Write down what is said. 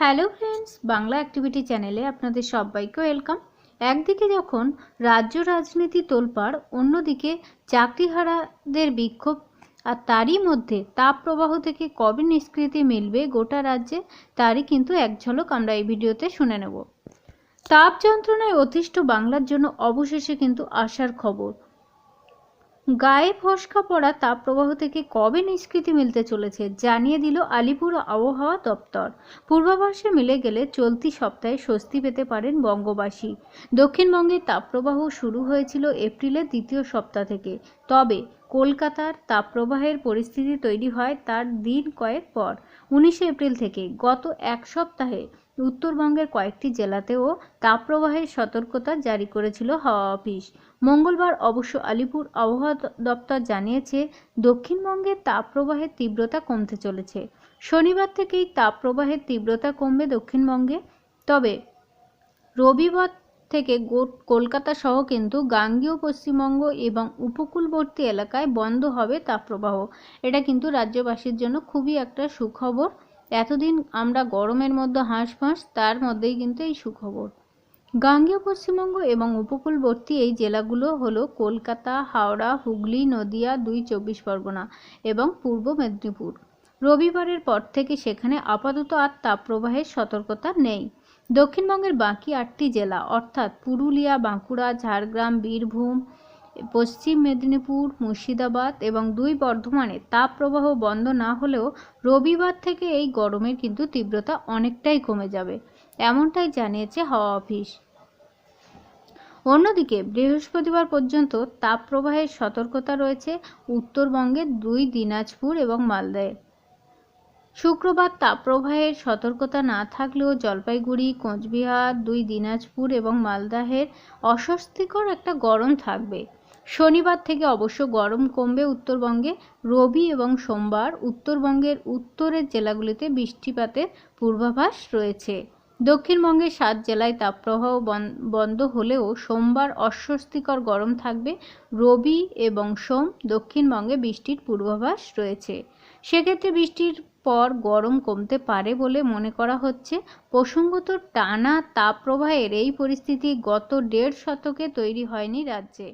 Hello friends, Bangla activity চ্যানেলে আপনাদের সবাইকে ওয়েলকাম। একদিকে যখন রাজ্য রাজনীতি তোলপাড়, অন্যদিকে চাকরিহারাদের বিক্ষোভ, আর তারই মধ্যে তাপ প্রবাহ থেকে কবে নিষ্কৃতি মিলবে গোটা রাজ্যে, তারই কিন্তু এক ঝলক আমরা এই ভিডিওতে শুনে নেব। তাপ যন্ত্রণায় অতিষ্ঠ বাংলার জন্য অবশেষে কিন্তু আসার খবর। গায়ে ফসকা পড়া তাপপ্রবাহ থেকে কবে নিষ্কৃতি মিলতে চলেছে জানিয়ে দিল আলিপুর আবহাওয়া দপ্তর। পূর্বাভাসে মিলে গেলে চলতি সপ্তাহে স্বস্তি পেতে পারেন বঙ্গবাসী। দক্ষিণবঙ্গে তাপপ্রবাহ শুরু হয়েছিল এপ্রিলের দ্বিতীয় সপ্তাহ থেকে। তবে কলকাতার তাপপ্রবাহের পরিস্থিতি তৈরি হয় তার দিন কয়েক পর। উনিশে এপ্রিল থেকে গত এক সপ্তাহে উত্তরবঙ্গের কয়েকটি জেলাতেও তাপপ্রবাহের সতর্কতা জারি করেছিল হাওয়া অফিস। মঙ্গলবার অবশ্য আলিপুর আবহাওয়া দপ্তর জানিয়েছে, দক্ষিণবঙ্গে তাপপ্রবাহের তীব্রতা কমতে চলেছে। শনিবার থেকেই তাপপ্রবাহের তীব্রতা কমবে দক্ষিণবঙ্গে। তবে রবিবার থেকে কলকাতা সহ কিন্তু গাঙ্গেয় পশ্চিমবঙ্গ এবং উপকূলবর্তী এলাকায় বন্ধ হবে তাপপ্রবাহ এটা কিন্তু রাজ্যবাসীর জন্য খুবই একটা সুখবর। এতদিন আমরা গরমের মধ্যে হাঁসফাঁস, তার মধ্যেই কিন্তু এই সুখবর। গাঙ্গেয় পশ্চিমবঙ্গ এবং উপকূলবর্তী এই জেলাগুলো হলো কলকাতা, হাওড়া, হুগলি, নদিয়া, দুই চব্বিশ পরগনা এবং পূর্ব মেদিনীপুর। রবিবারের পর থেকে সেখানে আপাতত আর তাপপ্রবাহের সতর্কতা নেই। দক্ষিণবঙ্গের বাকি আটটি জেলা, অর্থাৎ পুরুলিয়া, বাঁকুড়া, ঝাড়গ্রাম, বীরভূম, পশ্চিম মেদিনীপুর, মুর্শিদাবাদ এবং দুই বর্ধমানে তাপপ্রবাহ বন্ধ না হলেও রবিবার থেকে এই গরমের কিন্তু তীব্রতা অনেকটাই কমে যাবে, এমনটাই জানিয়েছে হাওয়া অফিস। অন্যদিকে, বৃহস্পতিবার পর্যন্ত তাপপ্রবাহের সতর্কতা রয়েছে উত্তরবঙ্গের দুই, দিনাজপুর এবং মালদায়। শুক্রবার তাপপ্রবাহের সতর্কতা না থাকলেও জলপাইগুড়ি, কোচবিহার, দুই দিনাজপুর এবং মালদাহের অস্বস্তিকর একটা গরম থাকবে। শনিবার থেকে অবশ্য গরম কমবে উত্তরবঙ্গে। রবি এবং সোমবার উত্তরবঙ্গের উত্তরের জেলাগুলিতে বৃষ্টিপাতের পূর্বাভাস রয়েছে। দক্ষিণবঙ্গের সাত জেলায় তাপপ্রবাহ বন- বন্ধ হলেও সোমবার অস্বস্তিকর গরম থাকবে। রবি এবং সোম দক্ষিণবঙ্গে বৃষ্টির পূর্বাভাস রয়েছে। সেক্ষেত্রে বৃষ্টির পর গরম কমতে পারে বলে মনে করা হচ্ছে। প্রসঙ্গত, টানা তাপপ্রবাহের এই পরিস্থিতি গত দেড় শতকে তৈরি হয়নি রাজ্যে।